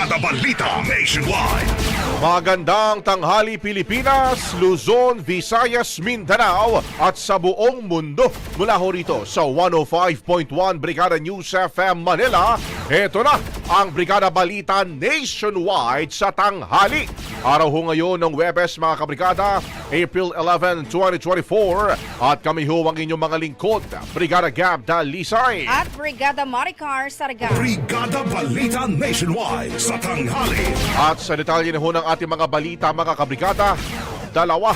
Brigada Balita Nationwide. Magandang tanghali Pilipinas, Luzon, Visayas, Mindanao at sa buong mundo. Mula ho rito sa 105.1 Brigada News FM Manila, ito na ang Brigada Balita Nationwide sa tanghali. Araw ho ngayon ng Webes mga kabrigada, April 11, 2024 at kami ho ang inyong mga lingkod, Brigada Gab Dalisay. At Brigada Maricar Sargan. Brigada Balita Nationwide sa tanghali. At sa detalye na ho ng ating mga balita mga kabrigada, dalawa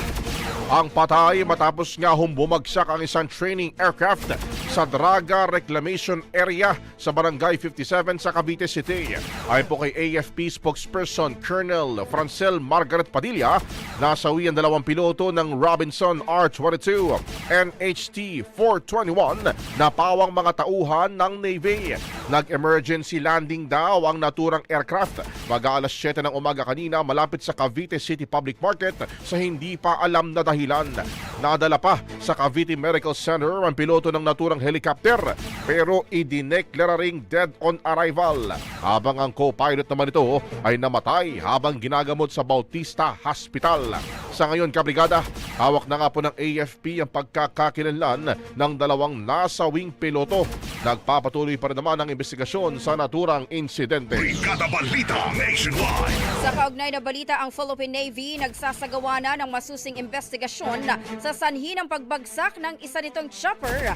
ang patay matapos nga hong bumagsak ang isang training aircraft sa Draga Reclamation Area sa Barangay 57 sa Cavite City. Ayon po kay AFP spokesperson Colonel Francel Margaret Padilla, nasawi ang dalawang piloto ng Robinson R-22 NHT-421 na pawang mga tauhan ng Navy. Nag-emergency landing daw ang naturang aircraft mag alas 7 ng umaga kanina malapit sa Cavite City Public Market sa hindi pa alam na dahilan. Nadala pa sa Cavite Medical Center ang piloto ng naturang helicopter pero idineklara ring dead on arrival. Habang ang co-pilot naman ito ay namatay habang ginagamot sa Bautista Hospital. Sa ngayon, kabrigada, hawak na nga po ng AFP ang pagkakakilanlan ng dalawang nasawing piloto. Nagpapatuloy pa rin naman ang investigasyon sa naturang insidente. Brigada Balita Nationwide. Sa kaugnay na balita, ang Philippine Navy nagsasagawa na ng masusing investigasyon sa sanhi ng pagbagsak ng isa nitong chopper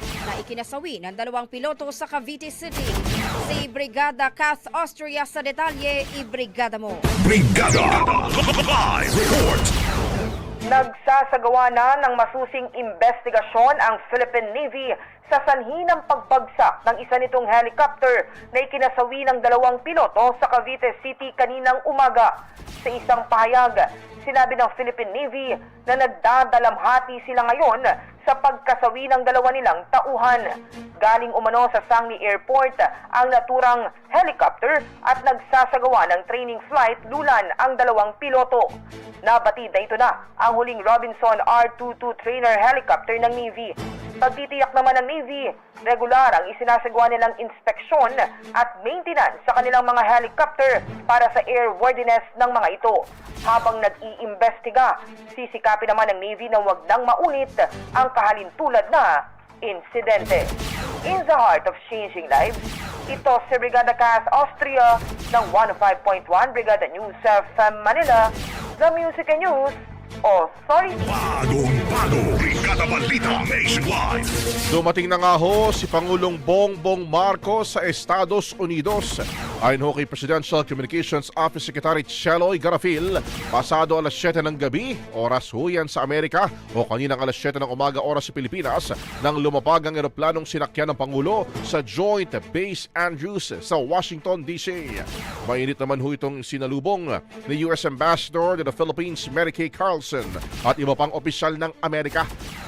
na ikinasawi ng dalawang piloto sa Cavite City. Si Brigada Kath Austria sa detalye, i-brigada mo. Brigada Live Report. Nagsasagawa na ng masusing investigasyon ang Philippine Navy sa sanhi ng pagbagsak ng isa nitong helicopter na ikinasawi ng dalawang piloto sa Cavite City kaninang umaga. Sa isang pahayag, sinabi ng Philippine Navy na nagdadalamhati sila ngayon sa pagkasawi ng dalawa nilang tauhan. Galing umano sa Sangli Airport ang naturang helicopter at nagsasagawa ng training flight lulan ang dalawang piloto. Nabatid na ito na ang huling Robinson R-22 trainer helicopter ng Navy. Pagtitiyak naman ng Navy, regular ang isinasagawa nilang inspeksyon at maintenance sa kanilang mga helicopter para sa airworthiness ng mga ito. Habang nag-iimbestiga, sisikapin naman ng Navy na wag nang maunit ang kahalintulad na insidente. In the heart of changing lives, ito si Brigada Cass Austria ng 105.1 Brigada News FM Manila, The Music and News Authority. Bagong bago. Brigada Balita Nationwide. Dumating na nga ho si Pangulong Bongbong Marcos sa Estados Unidos. Ayon ho kay Presidential Communications Office Secretary Cheloy Garafil, pasado alas 7 ng gabi, oras ho yan sa Amerika, o kaninang alas 7 ng umaga oras sa Pilipinas, nang lumapag ang eroplanong sinakyan ng Pangulo sa Joint Base Andrews sa Washington, D.C. Mainit naman ho itong sinalubong ni U.S. Ambassador to the Philippines Mary Kay Carlson at iba pang opisyal ng Amerika.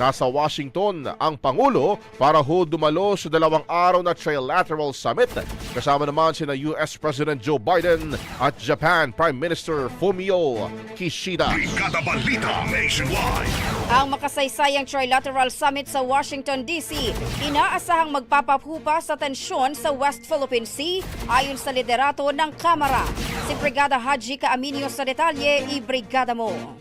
Nasa Washington ang Pangulo para ho dumalo sa dalawang araw na trilateral summit. Kasama naman sina US President Joe Biden at Japan Prime Minister Fumio Kishida. Brigada Balita Nationwide. Ang makasaysayang trilateral summit sa Washington, D.C. inaasahang magpapahupa sa tensyon sa West Philippine Sea ayon sa liderato ng Kamara. Si Brigada Haji Kaaminio sa detalye, i-brigada mo.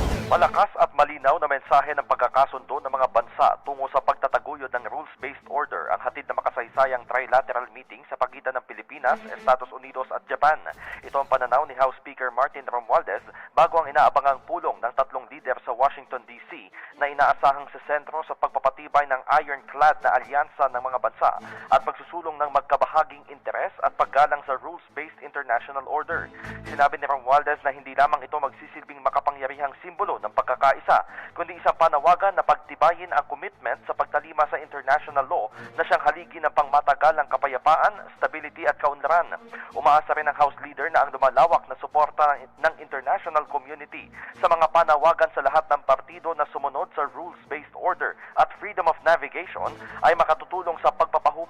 Malakas at malinaw na mensahe ng pagkakasundo ng mga bansa tungo sa pagtataguyod ng rules-based order ang hatid na makasaysayang trilateral meeting sa pagitan ng Pilipinas, Estados Unidos at Japan. Ito ang pananaw ni House Speaker Martin Romualdez bago ang inaabangang pulong ng tatlong leader sa Washington DC na inaasahang sa sentro sa pagpapatibay ng ironclad na alyansa ng mga bansa at pagsusulong ng magkabahaging interes at paggalang sa rules-based international order. Sinabi ni Romualdez na hindi lamang ito magsisilbing makapangyarihang simbolo ng pagkakaisa, kundi isang panawagan na pagtibayin ang commitment sa pagtalima sa international law na siyang haligi ng pangmatagalang kapayapaan, stability at kaunlaran. Umaasa rin ang House Leader na ang lumalawak na suporta ng international community sa mga panawagan sa lahat ng partido na sumunod sa rules-based order at freedom of navigation ay makatutulong sa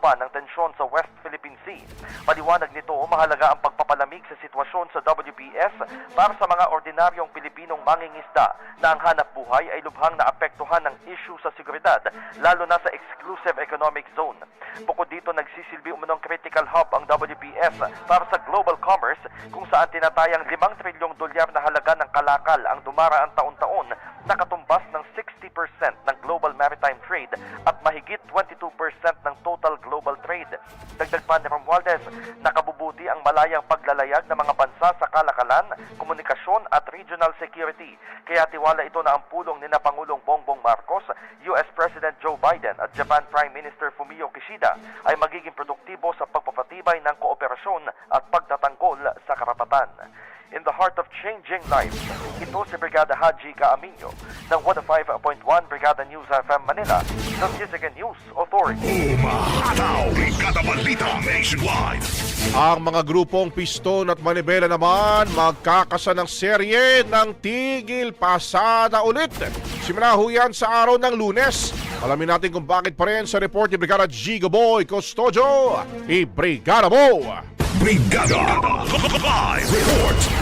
pagpapahupa ng tensyon sa West Philippine Sea. Paliwanag nito, mahalaga ang pagpapalamig sa sitwasyon sa WPS para sa mga ordinaryong Pilipinong mangingisda na ang hanap buhay ay lubhang naapektuhan ng issue sa seguridad, lalo na sa exclusive economic zone. Bukod dito, nagsisilbi umunong critical hub ang WPF para sa global commerce kung saan tinatayang 5 trilyong dolyar na halaga ng kalakal ang dumaraang taon-taon nakatumbas ng 60% ng global maritime trade at mahigit 22% ng total global trade. Dagdag pa ni Romualdez, nakabubuti ang malayang paglalayag ng mga bansa sa kalakalan, komunikasyon at regional security. Kaya tiwala ito na ang pulong ni na Pangulong Bongbong Marcos, US President Joe Biden at Japan Prime Minister Fumio Kishida ay magiging produktibo sa pagpapatibay ng kooperasyon at pagtatanggol sa karapatan in the heart of changing lives. Ito si Brigada Haji Kaaminyo ng 105.1 Brigada News FM Manila, Music and News Authority. Umahataw! Brigada Balita Nationwide! Ang mga grupong Piston at Manibela naman magkakasa ng serye ng Tigil Pasada ulit. Simula ho yan sa araw ng lunes. Alamin natin kung bakit pa rin sa report ni Brigada Gigo Boy Custodio. I-Brigada mo! Brigada! Live report!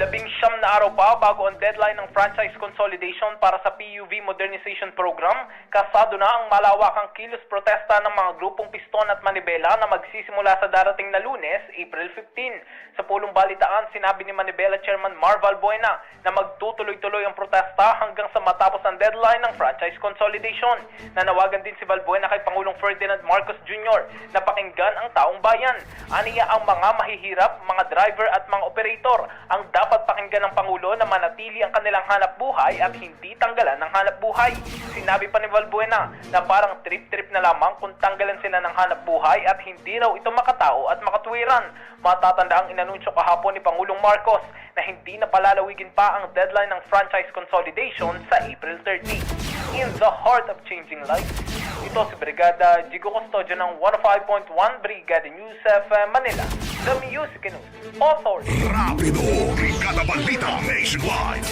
Labing siyam na araw pa bago ang deadline ng franchise consolidation para sa PUV Modernization Program, kasado na ang malawakang kilos protesta ng mga grupong piston at manibela na magsisimula sa darating na lunes, April 15. Sa pulong balitaan, sinabi ni Manibela Chairman Marval Buena na magtutuloy-tuloy ang protesta hanggang sa matapos ang deadline ng franchise consolidation. Nanawagan din si Valbuena kay Pangulong Ferdinand Marcos Jr. na pakinggan ang taong bayan. Aniya ang mga mahihirap, mga driver at mga operator ang dapat pakinggan ng Pangulo na manatili ang kanilang hanap buhay at hindi tanggalan ng hanap buhay. Sinabi pa ni Valbuena na parang trip-trip na lamang kung tanggalan sila ng hanap buhay at hindi raw ito makatao at makatwiran. Matatanda ang inanunsyo kahapon ni Pangulong Marcos na hindi na palalawigin pa ang deadline ng franchise consolidation sa April 30. In the heart of changing lives, ito si Brigada Jigo Custodio ng 105.1 Brigada News FM Manila, The Music News Authority. Rapido! Brigada Balita Nationwide!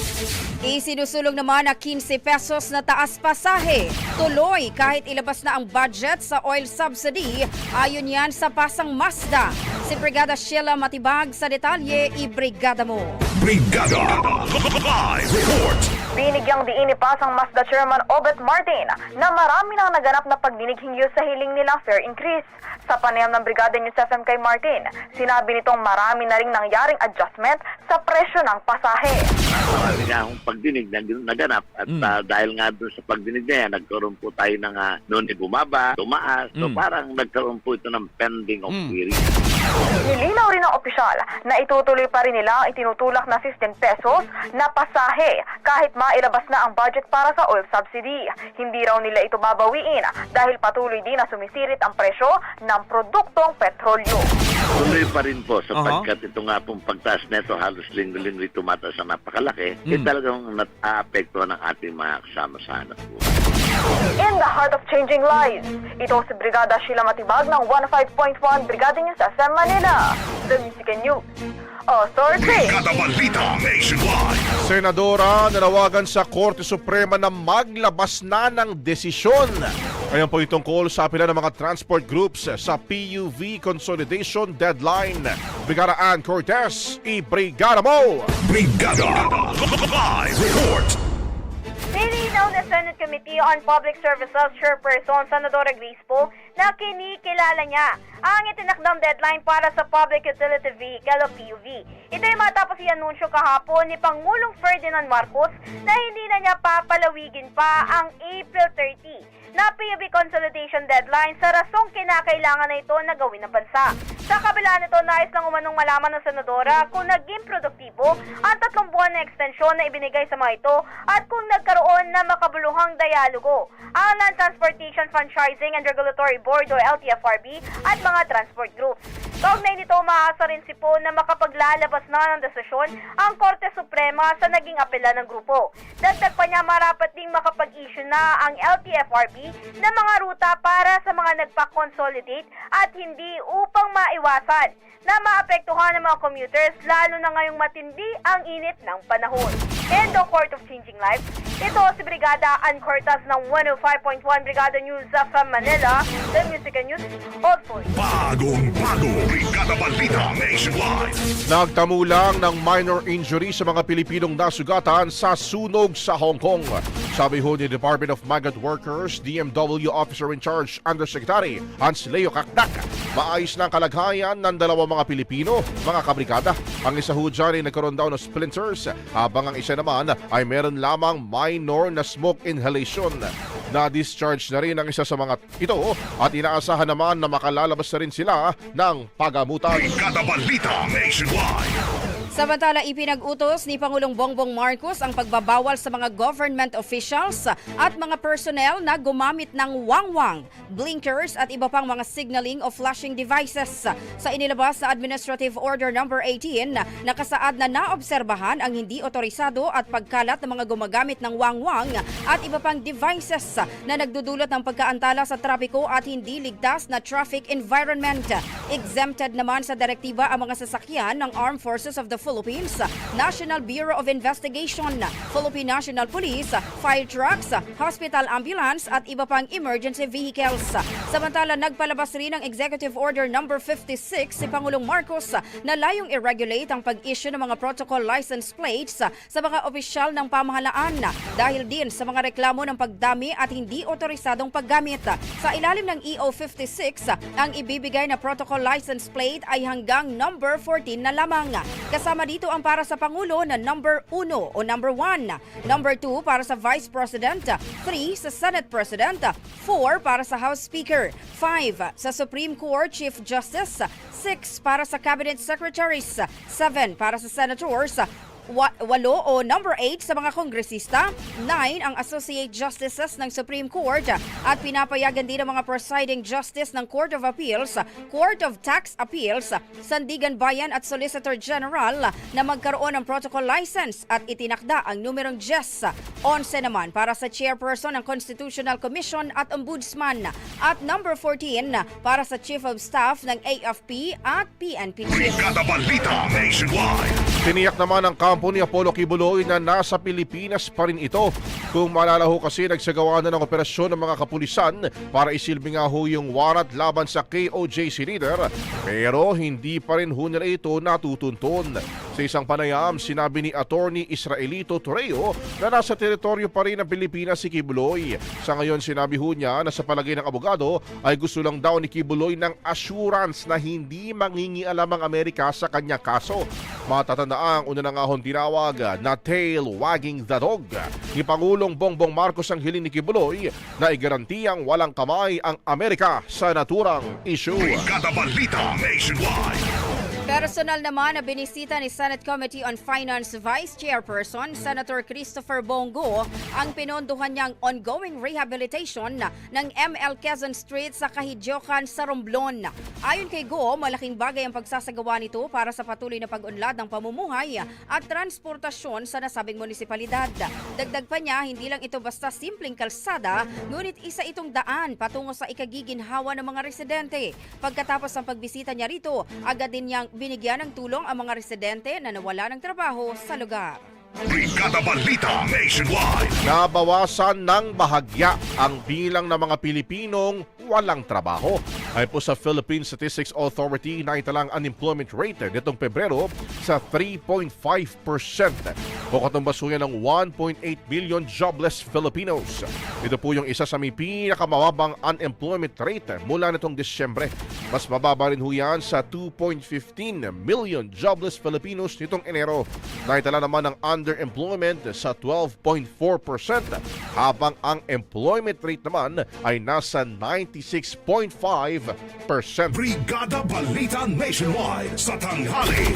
Isinusulong naman na 15 pesos na taas pasahe. Tuloy kahit ilabas na ang budget sa oil subsidy, ayon yan sa pasang Mazda. Si Brigada Sheila Matibag sa detalye, i-brigada mo. Brigada! Live report! Binigyang diin ni Pasang Mazda Chairman Obet Martin na marami nang naganap na pagdinig hinggil sa hiling nilang fare increase. Sa panayam ng Brigada News FM kay Martin, sinabi nitong marami na ring nangyaring adjustment sa presyo ng pasahe. marami nga akong pagdinig na naganap at ah, dahil nga doon sa pagdinig na yan, nagkaroon po tayo ng uh, noon bumaba, tumaas. So parang nagkaroon po ito ng pending of hearing. Nilinaw rin ng opisyal na itutuloy pa rin nila ang itinutulak na 15 pesos na pasahe kahit mailabas na ang budget para sa oil subsidy. Hindi raw nila ito babawiin dahil patuloy din na sumisirit ang presyo ng produktong petrolyo. Tuloy pa rin po sapagkat ito nga pong pagtaas neto halos linggo-linggo tumataas na napakalaki, eh talagang nat-aapektuhan ng ating mga kasama sa hanap buhay. In the heart of changing lives, ito si Brigada Sheila Matibag ng 105.1 Brigada News FM Manila. The Music and News Authority. Balita Nationwide! Senadora nanawagan sa Korte Suprema na maglabas na ng desisyon. Ayan po itong call sa pila ng mga transport groups sa PUV consolidation deadline. Brigada Ann Cortez, i-brigada mo! Brigada! Live report! Na Senate Committee on Public Services Chairperson Senadora Grace Poe na kinikilala niya ang itinakdang deadline para sa Public Utility Vehicle o PUV. Ito ay matapos i-anunsyo kahapon ni Pangulong Ferdinand Marcos na hindi na niya papalawigin pa ang April 30 na PUV consolidation deadline sa rasong kinakailangan na ito na gawin ng bansa. Sa kabila nito, nais lang umanong malaman ng Senadora kung naging produktibo ang tatlong buwan na ekstensyon na ibinigay sa mga ito at kung nagkaroon na makabuluhang dialogo ang Land Transportation Franchising and Regulatory Board o LTFRB at mga transport groups. Kaugnay nito, maaasa rin si Po na makapaglalabas na ng desisyon ang Korte Suprema sa naging apela ng grupo. Dagdag pa niya marapat ding makapag-issue na ang LTFRB ng mga ruta para sa mga nagpa-consolidate at hindi upang maiwasan na maapektuhan ng mga commuters lalo na ngayong matindi ang init ng panahon. And the Court of Changing Lives, Ito si Brigada Ann Cortas ng 105.1 Brigada News sa Manila, The Music and News Authority. Bagong bago. Brigada Balita Nationwide. Nagtamo lang ng minor injury sa mga Pilipinong nasugatan sa sunog sa Hong Kong. Sabi ho ni Department of Migrant Workers, DMW Officer in Charge Undersecretary Hans Leo Kakdak, maayos na ang kalagayan ng dalawang mga Pilipino, mga kabrigada. Ang isa ho dyan ay nagkaroon daw ng splinters, habang ang isa naman ay meron lamang minor na smoke inhalation. Na-discharge na rin ang isa sa mga ito at inaasahan naman na makalalabas na rin sila ng pagamutan. Brigada Balita Nationwide. Samantala, ipinag-utos ni Pangulong Bongbong Marcos ang pagbabawal sa mga government officials at mga personnel na gumamit ng wangwang, blinkers at iba pang mga signaling o flashing devices. Sa inilabas na Administrative Order No. 18, nakasaad na naobserbahan ang hindi otorisado at pagkalat ng mga gumagamit ng wangwang at iba pang devices na nagdudulot ng pagkaantala sa trapiko at hindi ligtas na traffic environment. Exempted naman sa direktiba ang mga sasakyan ng Armed Forces of the Philippines, National Bureau of Investigation, Philippine National Police, fire trucks, hospital ambulance at iba pang emergency vehicles. Samantala, nagpalabas rin ng Executive Order No. 56 si Pangulong Marcos na layong i-regulate ang pag-issue ng mga protocol license plates sa mga opisyal ng pamahalaan dahil din sa mga reklamo ng pagdami at hindi otorisadong paggamit. Sa ilalim ng EO 56, ang ibibigay na protocol license plate ay hanggang number 14 na lamang. Kasama dito ang para sa Pangulo na number 1 o number 1, number 2 para sa Vice President, 3 sa Senate President, 4 para sa House Speaker, 5 sa Supreme Court Chief Justice, 6 para sa Cabinet Secretaries, 7 para sa Senators, walo o number 8 sa mga kongresista, 9 ang Associate Justices ng Supreme Court at pinapayagan din ang mga presiding justice ng Court of Appeals, Court of Tax Appeals, Sandigan Bayan at Solicitor General na magkaroon ng protocol license at itinakda ang numerong JES. 11 naman para sa chairperson ng Constitutional Commission at Ombudsman at number 14 para sa Chief of Staff ng AFP at PNP. Brigada Balita Nationwide. Tiniyak naman ng kampo ni Apollo Kibuloy na nasa Pilipinas pa rin ito. Kung maalala ho kasi nagsagawa na ng operasyon ng mga kapulisan para isilbi nga ho yung warrant laban sa KOJC leader pero hindi pa rin ho nila ito natutuntun. Sa isang panayam, sinabi ni Attorney Israelito Torreo na nasa teritoryo pa rin ng Pilipinas si Kibuloy. Sa ngayon sinabi ho niya na sa palagay ng abogado ay gusto lang daw ni Kibuloy ng assurance na hindi mangingialam ang Amerika sa kanyang kaso. Matatanda ang una na nga hong tinawag na tail wagging the dog. Ni Pangulong Bongbong Marcos ang hiling ni Kibuloy na igarantiyang walang kamay ang Amerika sa naturang issue. Brigada Balita Nationwide. Personal naman na binisita ni Senate Committee on Finance Vice Chairperson Senator Christopher Bongo ang pinondohan niyang ongoing rehabilitation ng ML Quezon Street sa Kahidyokan sa Romblon. Ayon kay Go, malaking bagay ang pagsasagawa nito para sa patuloy na pag-unlad ng pamumuhay at transportasyon sa nasabing munisipalidad. Dagdag pa niya, hindi lang ito basta simpleng kalsada, ngunit isa itong daan patungo sa ikagiginhawa ng mga residente. Pagkatapos ng pagbisita niya rito, agad din niyang binigyan ng tulong ang mga residente na nawala ng trabaho sa lugar. Brigada Balita Nationwide. Nabawasan ng bahagya ang bilang ng mga Pilipinong walang trabaho. Ay po sa Philippine Statistics Authority na italang unemployment rate nitong Pebrero sa 3.5%. Bukod basuyan ng 1.8 million jobless Filipinos. Ito po yung isa sa may pinakamababang unemployment rate mula nitong Disyembre. Mas mababa rin ho yan sa 2.15 million jobless Filipinos nitong Enero. Naitala naman ang underemployment sa 12.4% habang ang employment rate naman ay nasa 96.5%. Brigada Balita Nationwide sa tanghali.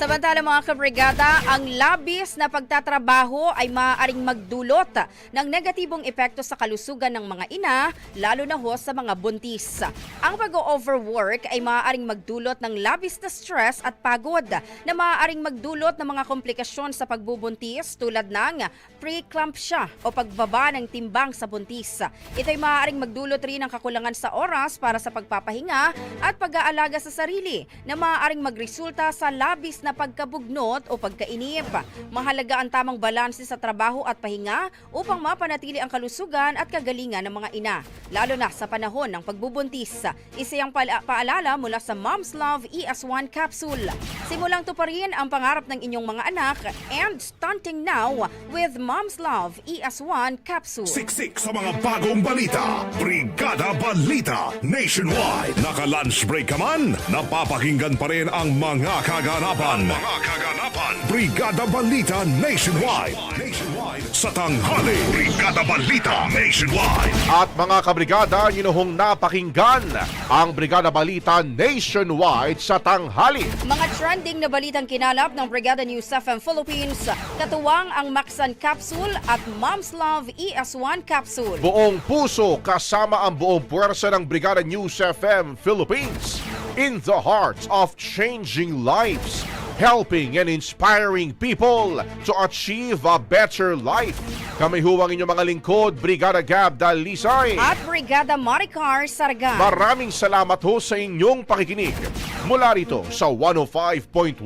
Samantala mga kabrigada, ang labis na pagtatrabaho ay maaaring magdulot ng negatibong epekto sa kalusugan ng mga ina, lalo na ho sa mga buntis. Ang pag-overwork ay maaaring magdulot ng labis na stress at pagod na maaaring magdulot ng mga komplikasyon sa pagbubuntis tulad ng preeclampsia o pagbaba ng timbang sa buntis. Ito ay maaaring magdulot rin ng ng kakulangan sa oras para sa pagpapahinga at pag-aalaga sa sarili na maaaring magresulta sa labis na pagkabugnot o pagkainip. Mahalaga ang tamang balanse sa trabaho at pahinga upang mapanatili ang kalusugan at kagalingan ng mga ina, lalo na sa panahon ng pagbubuntis. Isa yung pala- paalala mula sa Mom's Love ES1 Capsule. Simulang tuparin ang pangarap ng inyong mga anak and stunting now with Mom's Love ES1 Capsule. Siksik sa mga bagong balita. Brigada Balita Nationwide. Naka-lunch break ka man, napapakinggan pa rin ang mga kaganapan. Mga kaganapan. Brigada Balita Nationwide. Nationwide. Sa tanghali. Brigada Balita Nationwide. At mga kabrigada, inuhong napakinggan ang Brigada Balita Nationwide sa tanghali. Mga trending na balitang kinalap ng Brigada News FM Philippines, katuwang ang Maxan Capsule at Mom's Love ES1 Capsule. Buong puso kasama ang buong puwersa ng Brigada News FM Philippines in the heart of changing lives, helping and inspiring people to achieve a better life. Kami huwang inyong mga lingkod, Brigada Gab Dalisay. At Brigada Maricar Sargan. Maraming salamat ho sa inyong pakikinig. Mula rito sa 105.1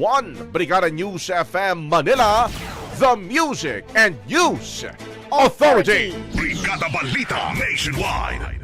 Brigada News FM Manila, The Music and News Authority. Brigada Balita Nationwide.